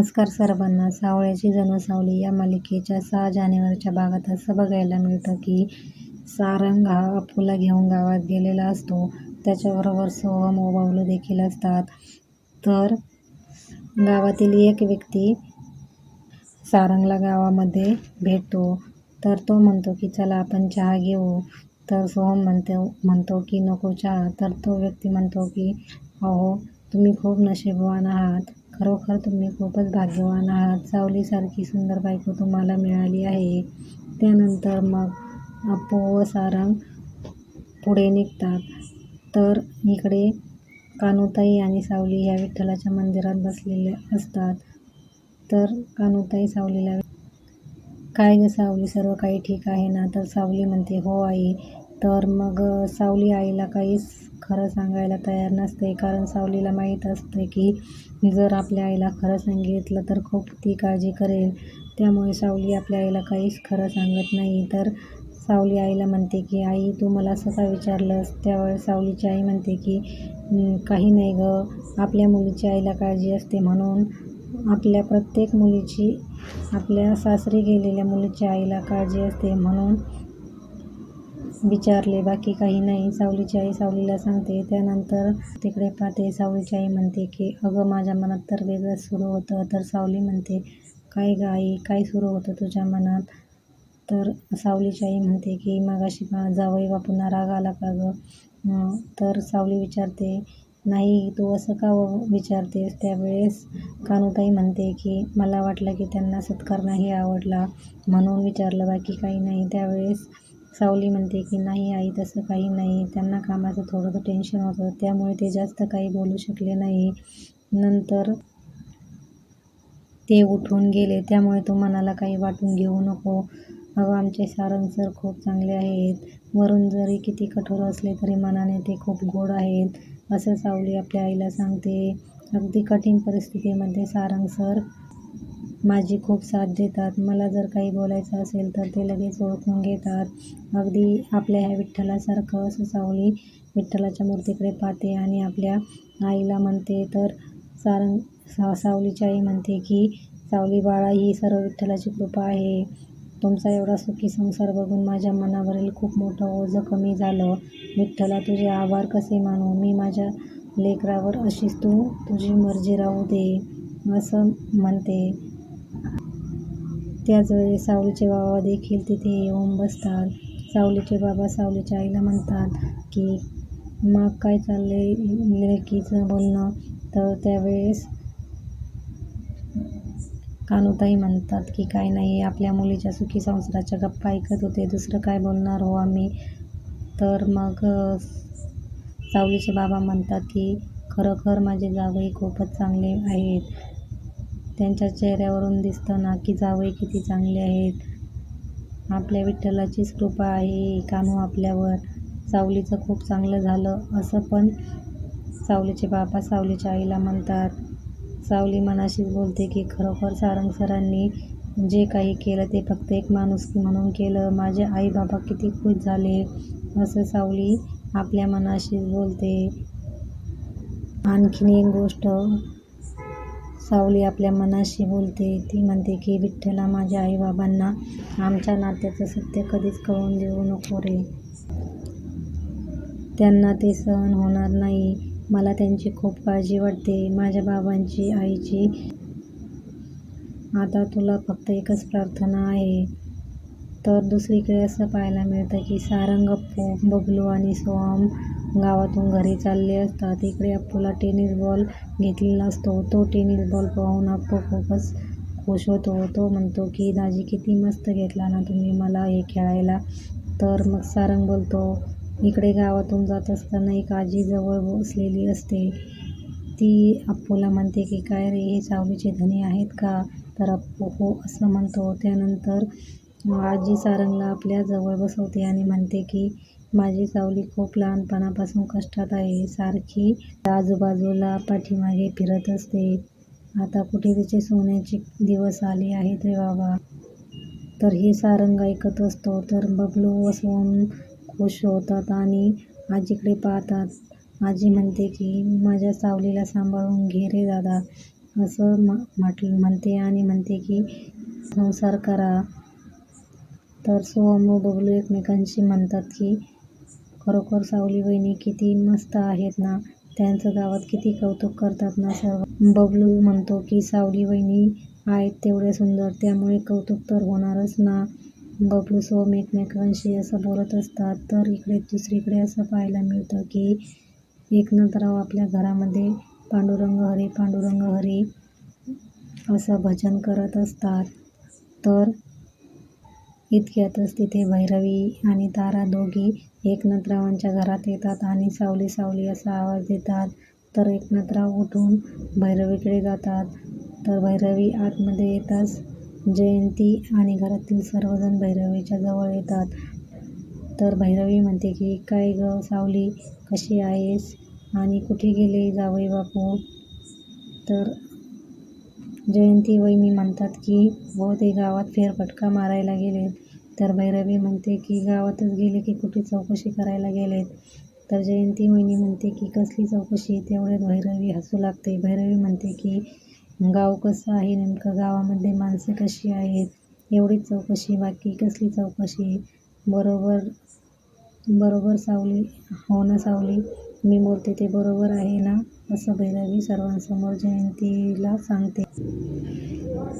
नमस्कार सर्वांना. सावळ्याची जणू या मालिकेच्या सहा जानेवारीच्या भागात असं बघायला मिळतं की सारंग हा अप्पूला घेऊन गावात गेलेला असतो. त्याच्याबरोबर सोहम ओबावलं देखील असतात. तर गावातील एक व्यक्ती सारंगला गावामध्ये भेटतो. तर तो म्हणतो की चला आपण चहा घेऊ. तर सोहम म्हणतो म्हणतो की नको चहा. तर तो व्यक्ती म्हणतो की अहो तुम्ही खूप नशीबवान आहात. खरोखर तुम्ही खूपच भाग्यवान आहात. सावलीसारखी सुंदर बायको तुम्हाला मिळाली आहे. त्यानंतर मग अप्पू व सारंग पुढे निघतात. तर इकडे कानुताई आणि सावली ह्या विठ्ठलाच्या मंदिरात बसलेल्या असतात. तर कानुताई सावलीला काय गं सावली सर्व काही ठीक आहे ना? तर सावली म्हणते हो आई तर मग सावली आईला काहीच खरं सांगायला तयार नसते. कारण सावलीला माहीत असते की जर आपल्या आईला खरं सांगितलं तर खूप ती काळजी करेल. त्यामुळे सावली आपल्या आईला काहीच खरं सांगत नाही. तर सावली आईला म्हणते की आई तू मला असं का विचारलंस. त्यावेळेस सावलीची आई म्हणते की काही नाही गं. आपल्या मुलीची आईला काळजी असते म्हणून आपल्या प्रत्येक मुलीची आपल्या सासरी गेलेल्या मुलीच्या आईला काळजी असते म्हणून विचारले बाकी काही नाही सावलीची आई सावलीला सांगते. त्यानंतर तिकडे पाहते सावलीची आई म्हणते की अगं माझ्या मनात तर वेगळंच सुरू होतं. तर सावली म्हणते काय गं आई काय सुरू होतं तुझ्या मनात? तर सावलीची आई म्हणते की मगाशी जावई बापूंना राग आला का गं? तर सावली विचारते नाही तू असं का विचारतेस? त्यावेळेस कानूताई म्हणते की मला वाटलं की त्यांना सत्कार नाही आवडला म्हणून विचारलं बाकी काही नाही. त्यावेळेस सावली म्हणते की नाही आई तसं काही नाही. त्यांना कामाचं थोडंसं टेन्शन होतं. त्यामुळे ते जास्त काही बोलू शकले नाही. नंतर ते उठून गेले. त्यामुळे तू मनाला काही वाटून घेऊ नको. अगं आमचे सारंग सर खूप चांगले आहेत. वरून जरी किती कठोर असले तरी मनाने ते खूप गोड आहेत असं सावली आपल्या आईला सांगते. अगदी कठीण परिस्थितीमध्ये सारंग सर माझी खूप साथ देतात. मला जर काही बोलायचं असेल तर ते लगेच ओळखून घेतात. अगदी आपल्या ह्या विठ्ठलासारखं असं सावली विठ्ठलाच्या मूर्तीकडे पाहते आणि आपल्या आईला म्हणते तर सारंग सा सावलीची आई म्हणते की सावली बाळा ही सर्व विठ्ठलाची कृपा आहे. तुमचा एवढा सुखी संसार बघून माझ्या मनावरील खूप मोठं ओझं कमी झालं. विठ्ठला तुझे आभार कसे मानू? मी माझ्या लेकरावर अशीच तू तुझी मर्जी राहू दे असं म्हणते. त्याचवेळी सावलीचे बाबा देखील तिथे येऊन बसतात. सावलीचे बाबा सावलीच्या आईला म्हणतात की मग काय चाललंय लेकीचं बोलणं? तर त्यावेळेस कानूताई म्हणतात की काय नाही आपल्या मुलीच्या सुखी संसाराच्या गप्पा ऐकत होते. दुसरं काय बोलणार हो आम्ही? तर मग सावलीचे बाबा म्हणतात की खरोखर माझे जावई खूपच चांगले आहेत. त्यांच्या चेहऱ्यावरून दिसतं ना की जावई किती चांगले आहेत. आपल्या विठ्ठलाचीच कृपा आहे कानू आपल्यावर. सावलीचं खूप चांगलं झालं असं पण सावलीचे बाबा सावलीच्या आईला म्हणतात. सावली मनाशीच बोलते की खरोखर सारंग सरांनी जे काही केलं ते फक्त एक माणुसकी म्हणून केलं. माझे आई बाबा किती खुश झाले असं सावली आपल्या मनाशीच बोलते. आणखीन एक गोष्ट सावली आपल्या मनाशी बोलते. ती म्हणते की विठ्ठला माझ्या आईबाबांना आमच्या नात्याचं सत्य कधीच कळून देऊ नको रे. त्यांना ते सहन होणार नाही. मला त्यांची खूप काळजी वाटते. माझ्या बाबांची आईची. आता तुला फक्त एकच प्रार्थना आहे. तर दुसरीकडे असं पाहायला मिळतं की सारंग बबलू आणि सोहम गावातून घरी चालले असतात इकडे अप्पूला टेनिस बॉल घेतलेला असतो. तो टेनिस बॉल पाहून अप्पू खूपच खुश होतो. तो म्हणतो की दाजी किती मस्त घेतला ना तुम्ही मला हे खेळायला. तर मग सारंग बोलतो इकडे गावातून जात असताना एक आजी जवळ बसलेली असते. ती अप्पूला म्हणते की काय रे हे सावलीचे धनी आहेत का? तर अप्पू हो असं म्हणतो. त्यानंतर आजी सारंगला आपल्या जवळ बसवते आणि म्हणते की माझी सावली खूप लहानपणापासून कष्टात आहे. सारखी आजूबाजूला पाठीमागे फिरत असते. आता कुठे तिचे सोन्याचे दिवस आले आहेत रे बाबा? तर हे सारंग ऐकत असतो. तर बबलू व सोहम खुश होतात आणि आजीकडे पाहतात. आजी म्हणते की माझ्या सावलीला सांभाळून घे रे दादा. असं म म्हट म्हणते आणि म्हणते की संसार करा. तर सोहम व बबलू एकमेकांशी म्हणतात की खरोखर सावली वहिनी किती मस्त आहेत ना. त्यांचं गावात किती कौतुक करतात ना सर्व बबलू म्हणतो की सावली वहिनी आहेत तेवढ्या सुंदर त्यामुळे कौतुक तर होणारच ना. बबलू सोहम एकमेकांशी असं बोलत असतात तर इकडे दुसरीकडे असं पाहायला मिळतं की एकनाथराव आपल्या घरामध्ये पांडुरंग हरी पांडुरंग हरी असं भजन करत असतात. तर इतक्यातच तिथे भैरवी आणि तारा दोघी एकनाथरावांच्या घरात येतात आणि सावली सावली असा आवाज देतात. तर एकनाथराव उठून भैरवीकडे जातात. तर भैरवी आतमध्ये येताच जयंती आणि घरातील सर्वजण भैरवीच्या जवळ येतात. तर भैरवी म्हणते की काय ग सावली कशी आहेस? आणि कुठे गेले? जावई बापू. तर जयंती वहिनी म्हणतात की हो ते गावात फेरफटका मारायला गेलेत. तर भैरवी म्हणते की गावातच गेले की कुठे चौकशी करायला गेलेत? तर जयंती वहिनी म्हणते की कसली चौकशी? तेवढ्यात भैरवी हसू लागते. भैरवी म्हणते की गाव कसं आहे नेमकं? गावामध्ये माणसे कशी आहेत? एवढीच चौकशी बाकी कसली चौकशी? बरोबर बरोबर सावली हो ना सावली? मी बोलते ते बरोबर आहे ना? असं भैरवी सर्वांसमोर जयंतीला सांगते.